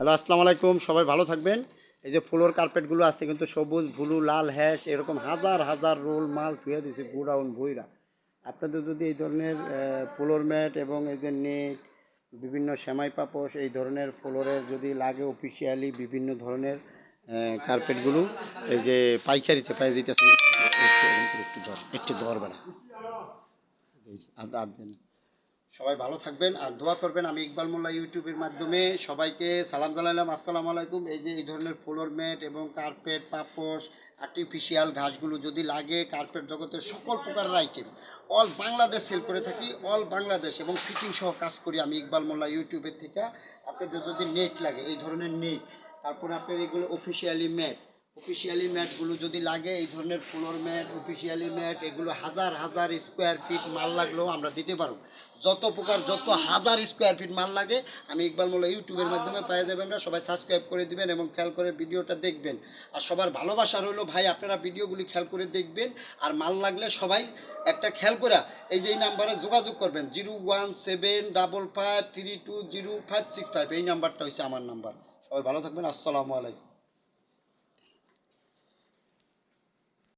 Hello, আসসালামু আলাইকুম। সবাই ভালো থাকবেন। এই যে ফ্লোর কার্পেটগুলো আছে কিন্তু সবুজ, ভুলু, লাল, হ্যাশ, এরকম হাজার হাজার রোল মাল ধুয়ে দিয়েছে গুডাউন ভুইরা। আপনাদের যদি এই ধরনের ফ্লোর ম্যাট এবং এই যে নেট, বিভিন্ন সেমাই পাপোশ, এই ধরনের ফ্লোরের যদি লাগে অফিসিয়ালি বিভিন্ন ধরনের কার্পেটগুলো, এই যে পাইকারিতে পাই যেতেছে একটু ধর একটু ধর বেড়া আর দেন সবাই ভালো থাকবেন আর দোয়া করবেন আমি ইকবাল মোল্লা ইউটিউবের মাধ্যমে সবাইকে সালাম জানালাম আসসালামু আলাইকুম। এই যে এই ধরনের ফ্লোর ম্যাট এবং কার্পেট, পাপোশ আর্টিফিশিয়াল ঘাসগুলো যদি লাগে, কার্পেট জগতের সকল প্রকারের আইটেম অল বাংলাদেশ সেল করে থাকি অল বাংলাদেশ এবং ফিটিং সহ কাজ করি আমি ইকবাল মোল্লা ইউটিউবের থেকে। আপনাদের যদি নেট লাগে, এই ধরনের নেট তারপরে আপনার এগুলো অফিসিয়ালি ম্যাট অফিসিয়ালি ম্যাটগুলো যদি লাগে, এই ধরনের ফ্লোর ম্যাট অফিসিয়ালি ম্যাট এগুলো হাজার হাজার স্কোয়ার ফিট মাল লাগলেও আমরা দিতে পারব। যত প্রকার যত হাজার স্কোয়ার ফিট মাল লাগে, আমি ইকবাল মোল্লা ইউটিউবের মাধ্যমে পেয়ে যাবেন না সবাই সাবস্ক্রাইব করে দিবেন এবং খেয়াল করে ভিডিওটা দেখবেন। আর সবার ভালোবাসা রইল, ভাই, আপনারা ভিডিওগুলি খেয়াল করে দেখবেন, আর মাল লাগলে সবাই একটা খেয়াল করে, এই যে এই নাম্বারে যোগাযোগ করবেন, zero one seven double five three two zero five six five, এই নাম্বারটা হচ্ছে আমার নাম্বার। সবাই ভালো থাকবেন, আসসালামু আলাইকুম।